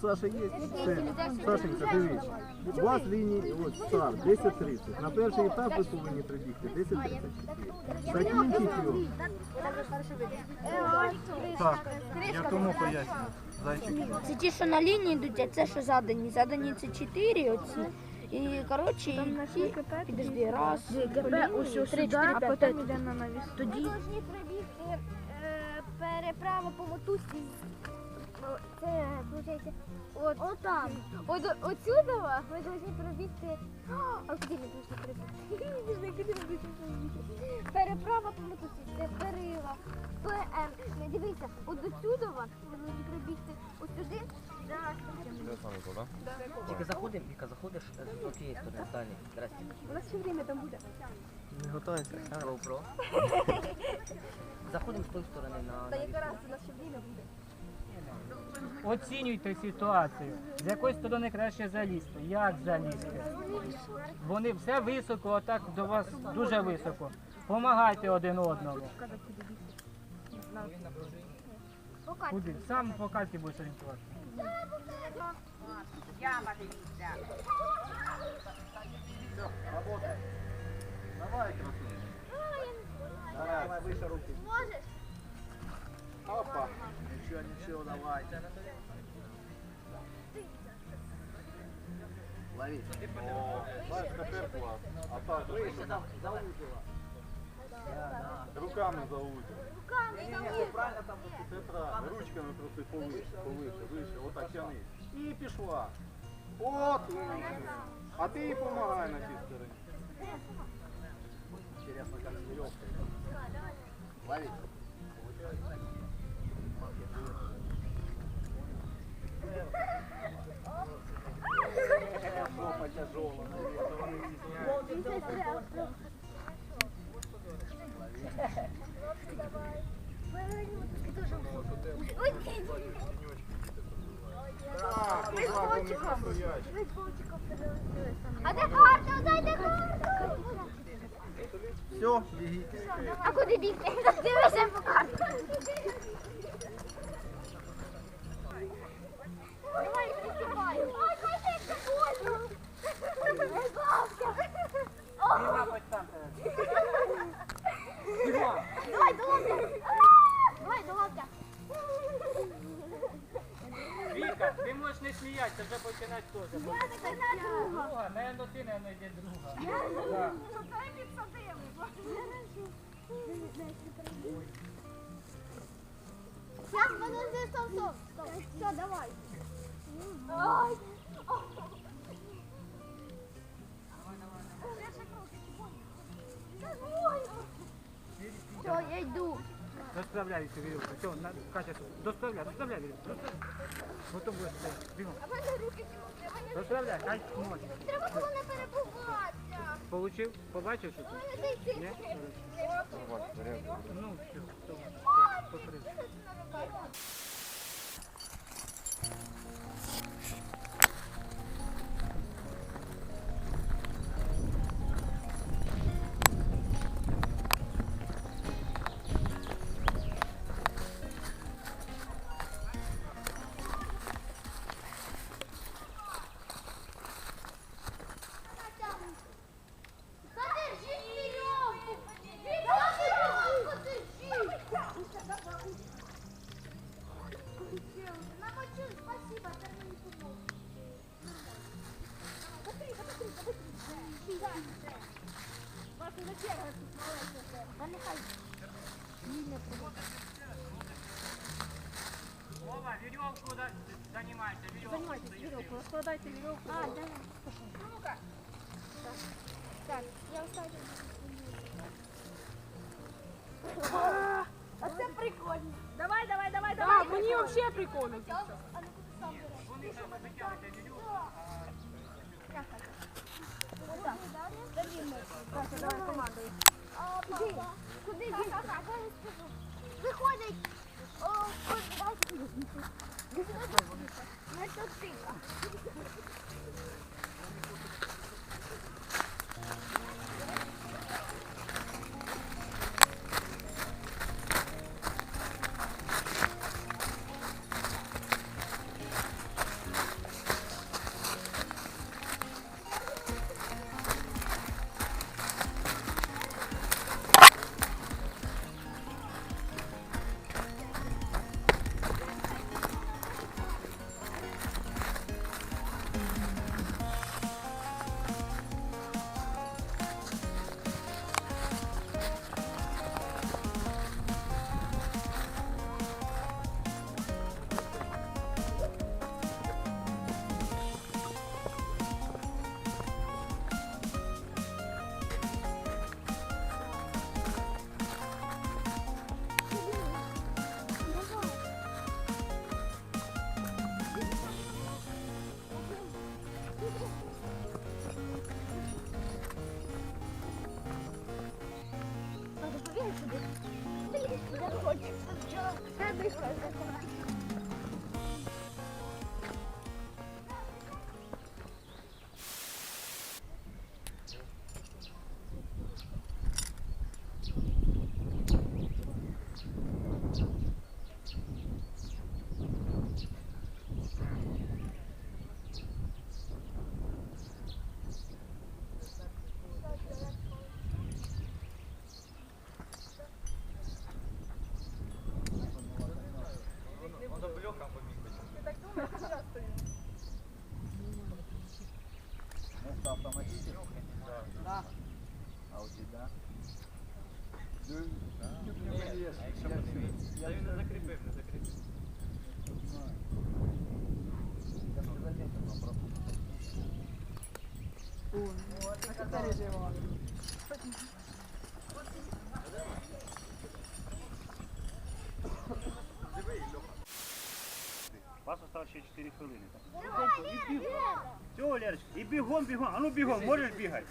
Саша є? Все. Сашенька, дивись. У вас лінії, от старт, 10.30. На перший етап ви повинні прибігти 10.34. Закінчіть його. Так, я тому пояснюю. Зайчик. Це ті, що на лінії йдуть, а це що задані. Задані це чотири оці. І коротше, і ці, підожди, раз, три, чотири, а потім йде на навіс. Тоді Должні пробігти е, переправа по мотузці. О, Це, виходить, от, от там. От, отсюди ви повинні пробігти. А куди ми повинні пробігти? Не знаю, куди ми повинні пробігти. Переправа по мотузці, це перила. ПМ. Не дивися, от до ви повинні пробігти. Ось сюди. Да. Тільки заходимо, Віка, заходиш е, з тієї сторони, далі. Здрасте. У нас все время там буде. Не готуйся. GoPro. Заходимо з тої сторони на... на Якраз у нас все время буде. Оцінюйте ситуацію. З якої сторони краще залізти? Як залізти? Вони все високо, отак до вас дуже високо. Помагайте один одному. Куди? Сам по карті будеш орієнтуватися. Давай, красунчик. Давай, выше руки. Можеш? Опа. Ничего, ничего, давай. Лови. О, знаешь, теперь класс. А так, выше, Руками за узел. Руками там правильно там Це правильно. Ручками просто повише, повише, вище. Отак тяни. І пішла. От умничка. А ти їй помагай на тій стороні. Интересно, как с веревкой. Лови. Тут два поміка стоять. А де карта? Дайте карту. Все, бігіть. А куди бігти? Дивися по карті. Давай, присипай. Ай, хай ти больно. Будь ласка. О, Давай, до ласка. Давай, до ласка. Віка, ти можеш не сміятися, вже починати теж. Я така на друга. Друга, наверно, ти, наверно, йде друга. Так. Сейчас, подожди, стоп, стоп, стоп. Все, давай. Ай. Все, я йду. Розправляйся, веревку. Все, на, Катя, доставляй, доставляй веревку. Потім будеш. Бігом. А в мене руки сьогодні. Розправляй, хай може. Треба було не перебуватися. Получив? Побачив, що це? Мене. Ні? Ну, все, Вова, веревку да, занимайся, веревку. Займайтесь вірьовку, розкладайте вірьовку. А, да. Ну-ка. Так, я оставлю. А це прикольно. Давай, давай, давай, давай. Мені взагалі прикольно. А ну куди сам береш? Ти що, ми так? Як так? Отак. Давай, давай, командуй. Куди? Куди бігти? Виходить. О, Thank you. Вас осталось ще 4 хвилини. Все, Лерочка, і бігом, бігом. А ну бігом, можеш бігати?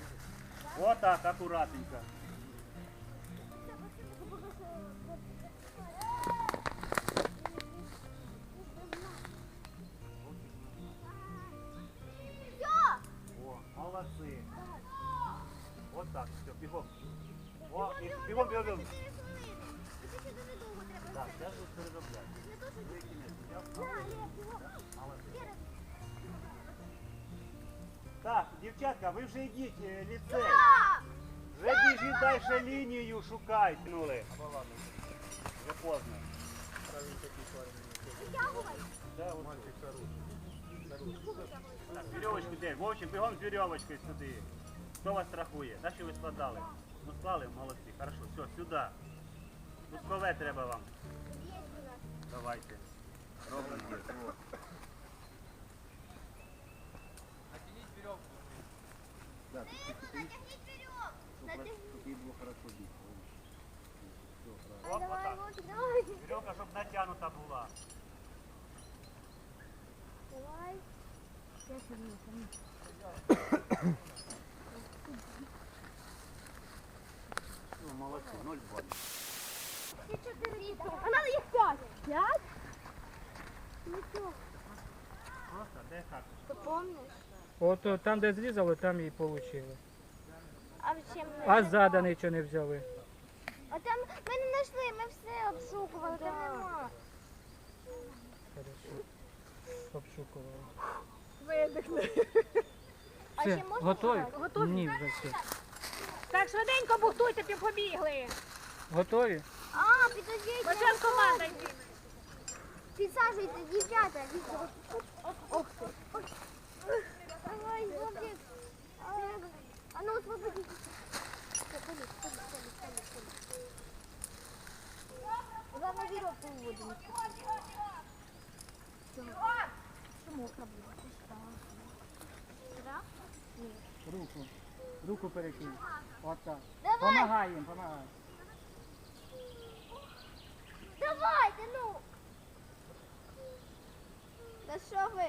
Отак, акуратненько. Все, бігом. О, і бігом, бігом, бігом. Так, зараз переробляти. Взяв? Так, дівчатка, ви вже йдіть е, ліцей. Вже біжіть далі лінію, шукайте. Нули. Вже поздно. Да, от тут. Так, вірьовочку де? Вовчик, бігом з вірьовочкою сюди. Хто вас страхує? Так що ви складали? Ну склали, молодці. Хорошо, все, сюди. Пускове треба вам. Давайте. Робимо. Да, ты стоишь, чтобы ей было хорошо бить. Все, правильно. Оп, Давай, отак. Вовчик, давай. Вірьовка, щоб натягнута була. Давай. Ну, молодці, 0,2. А надо їх п'ять. П'ять? Ну що, Просто де ти помниш? От о, там, де зрізали, там і отримали. А в чим ми? А ззаду нічого не взяли. А там ми не знайшли, ми все обшукували, там нема. Хорошо. Обшукували. А Все, ще можна готові? Готові? Ні, вже все. Так, швиденько бухтуйте, пі- побігли. Готові? А, підождіть. Почем команда йти. Підсаджуйте, дівчата. Ох ти. Давай, Вовчик. А, А ну, освободіть. Все, ходіть, ходіть, ходіть, ходіть, ходіть. Главное, вірьовку виводимо. Що мокро буде? Так? Руку. Руку перекинь. Отак. Давай, Помагаємо, помагаємо. давайте, ну. Та що ви?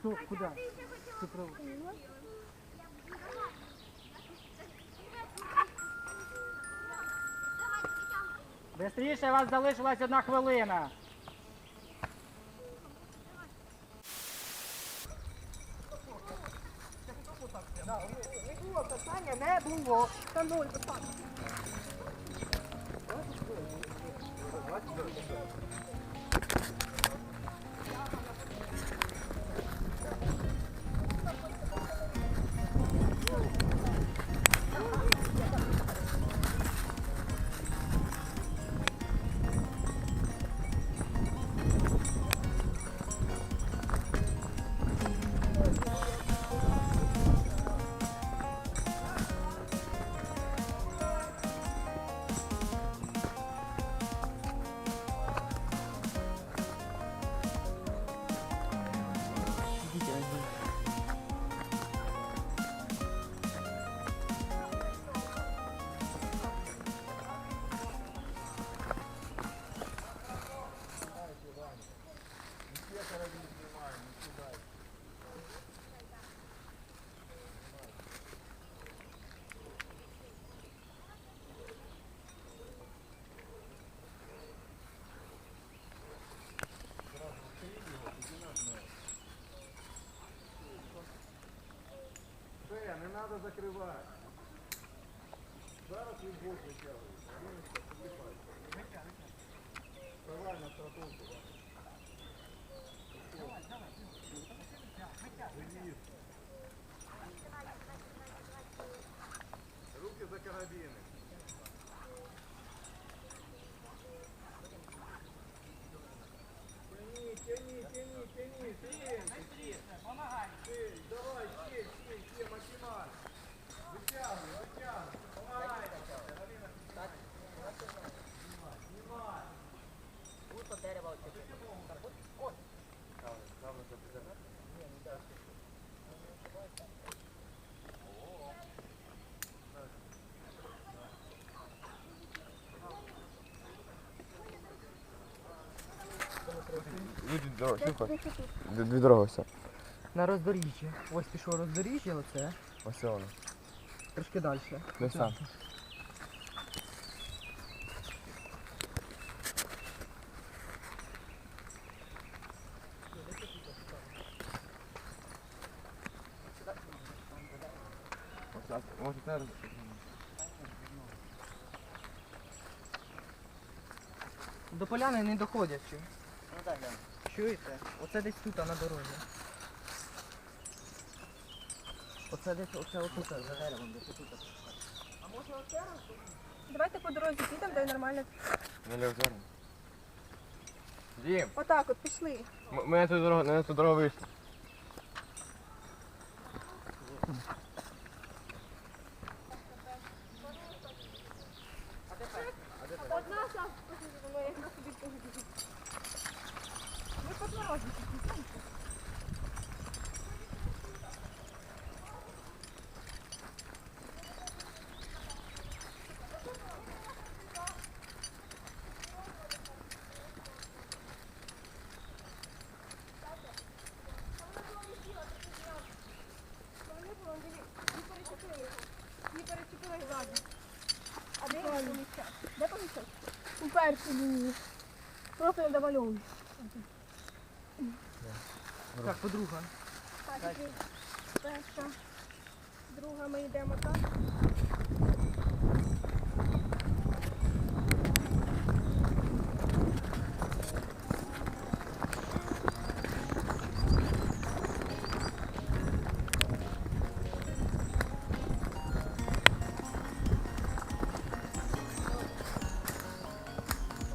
Кто? Куда? Ты прав. Бистріше вас залишилась одна хвилина. Не було не було. Та. Закривай. Зараз він бок витягує. Ріночка, посипай. Вставай на страховку. Живіт. Руки за карабіни. Дві, дві дороги все. На роздоріжжя. Ось пішов роздоріжжя, оце. Ось воно. Трошки далі. Де сам? Може це До поляни не доходячи. Ну так, глянь. Чуєте? Оце десь тут, а на дорозі. Оце десь, оце отут, за деревом, десь отут. Давайте по дорозі підемо, де нормально. не лівзорно. Дім, Отак от пішли. ми на цю дорогу, на цю дорогу вийшли. Одна зараз посидимо, як на собі поглядіть. Ми по дорозі. Не перечепили ззаді. Де помічав? У першій лінії. Просто не домальовуй. Так, подруга. Так, перша. Друга ми йдемо так.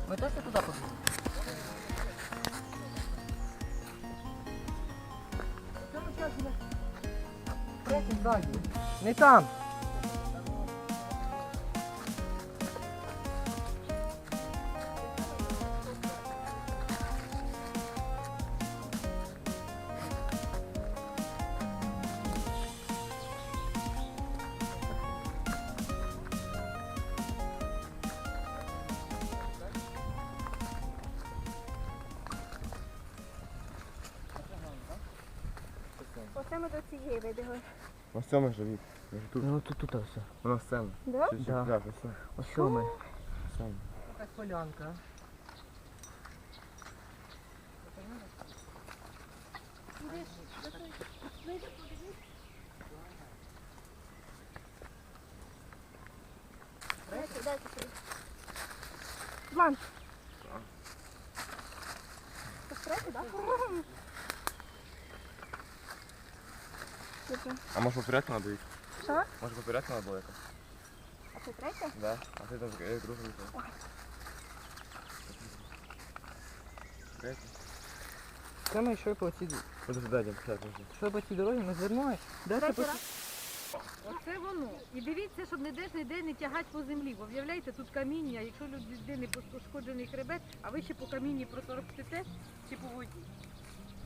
Ми точно туди пошли? Не там. Оце саме до цієї вибігли. Ось це ми живі. Тут. Ну тут, тут все. Воно сцена. Да? Да. ось це. Ось ми. Полянка. Дайте, дайте сюди. Бланк. Це третій, так? Попередку надо їх? Що? Може попередку надо було якось? А це третя? Да. А ти там як друга вийшла. Третя. Це ми йшли по цій, Подожди, дай, сядь, подожди. йшли по цій дорозі, ми звернули. Далі по цій- Оце воно. І дивіться, щоб ніде ж ніде не тягати по землі. Бо виявляєте, тут каміння, якщо людини пошкоджений хребет, а ви ще по камінні проторкнете чи по воді,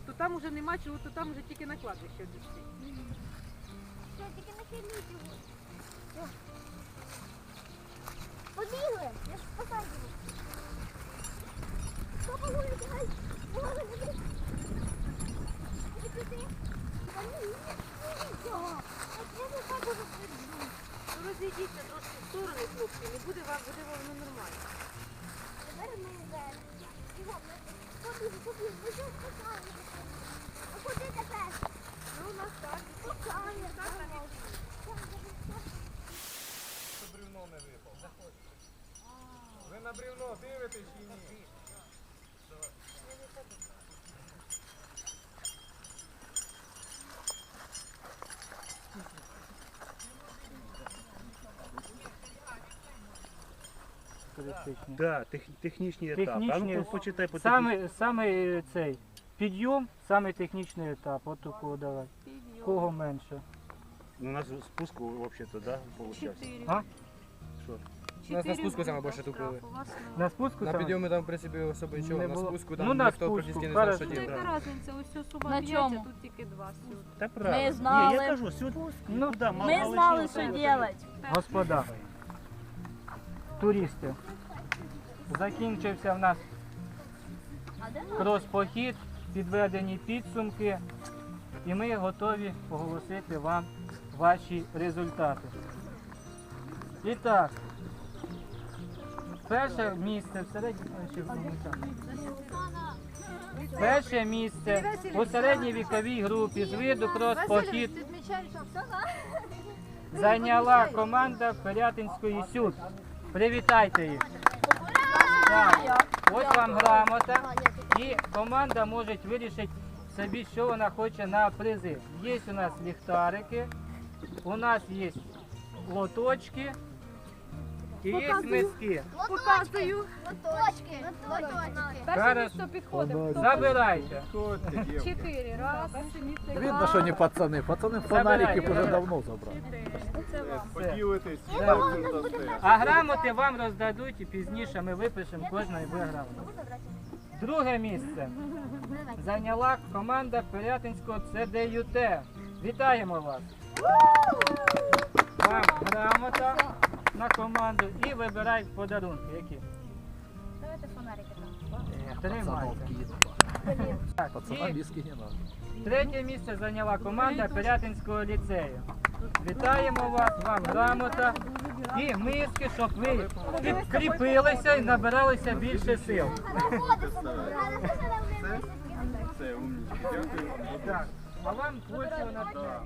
то там уже нема чого, то там вже тільки на кладбище дійти. Все, тільки не хиліть його. Побігли, я ж посадив. Хто погуляє, гай? Боже, не Іди. Та ні, ні, ні, цього. От я не так уже сиджу. Розійдіться трошки в сторони, хлопці, не буде вам, буде воно нормально. Тепер ми йдемо. Бігом, побігли, побігли, ми вже спасали. А куди тепер? Ну, у нас так. Спасали, так. Туристичні. Да, тех, технічний етап. Технічний. А ну по- почитай по Саме, саме е, цей підйом, саме технічний етап. От у кого давай. Кого менше. Ну, у нас спуску вообще-то, да, получается. А? Нас на спуску саме більше тупили. На спуску На саме? підйомі там, в принципі, особо нічого. Не На було. спуску там Ну, на ніхто практично не знав, що робити. Яка різниця? Ось все суба На б'ять, чому? тут тільки два сюди. Та правильно. Ми знали. Ні, я кажу, сюди, Ну, куди, Ми знали, що робити. Господа, туристи, закінчився в нас крос-похід, підведені підсумки, і ми готові оголосити вам ваші результати. І так, перше місце в середній? Перше місце у середній віковій групі з виду крос-похід зайняла команда Пирятинської СЮД. Привітайте їх. Так, ось вам грамота. І команда може вирішити собі, що вона хоче на призи. Є у нас ліхтарики, у нас є лоточки і є миски. Показую. Лоточки. Лоточки. Перше Зараз місце підходимо. забирайте. Чотири. Раз. Видно, що не пацани. Пацани фонарики вже давно забрали. Поділитись. А грамоти вам роздадуть і пізніше ми випишемо кожної грамоти. Друге місце зайняла команда Пирятинського ЦДЮТ. Вітаємо вас! Вам грамота на команду і вибирай подарунки. Які? Давайте фонарики там. Е, Тримайте. Так, і не надо. Третє місце зайняла команда Пирятинського ліцею. Вітаємо вас, вам грамота і миски, щоб ви підкріпилися і набиралися більше сил. Це умнічки. Дякую вам. Так, а вам творчого натхнення.